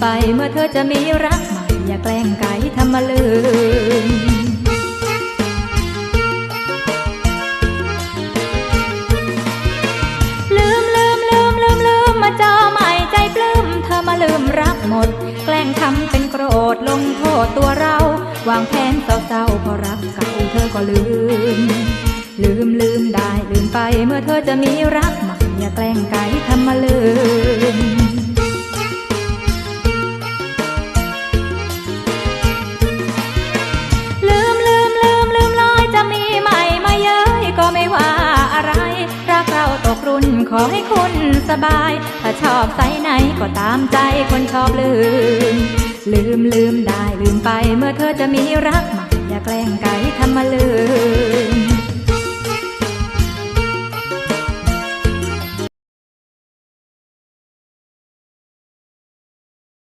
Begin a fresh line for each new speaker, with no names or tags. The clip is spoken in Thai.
ไปเมื่อเธอจะมีรักใหม่อย่าแกล้งไก่ทำมาลืมลืมลืมลืมลืมลืมมาเจอใหม่ใจปลื้มเธอมาลืมรักหมด แกล้งทำเป็นโกรธลงโทษตัวเรา วางแผนเศร้าๆพราะรักเก่าเธอก็ลืม ลืมลืมได้ลืมไปเมื่อเธอจะมีรักใหม่อย่าแกล้งไก่ทำมาลืม รุ่นขอให้คุณสบาย ถ้าชอบไซส์ไหนก็ตามใจคนชอบลืม ลืมลืมได้ลืมไปเมื่อเธอจะมีรักใหม่อย่าแกล้งไก่ทำมาลืม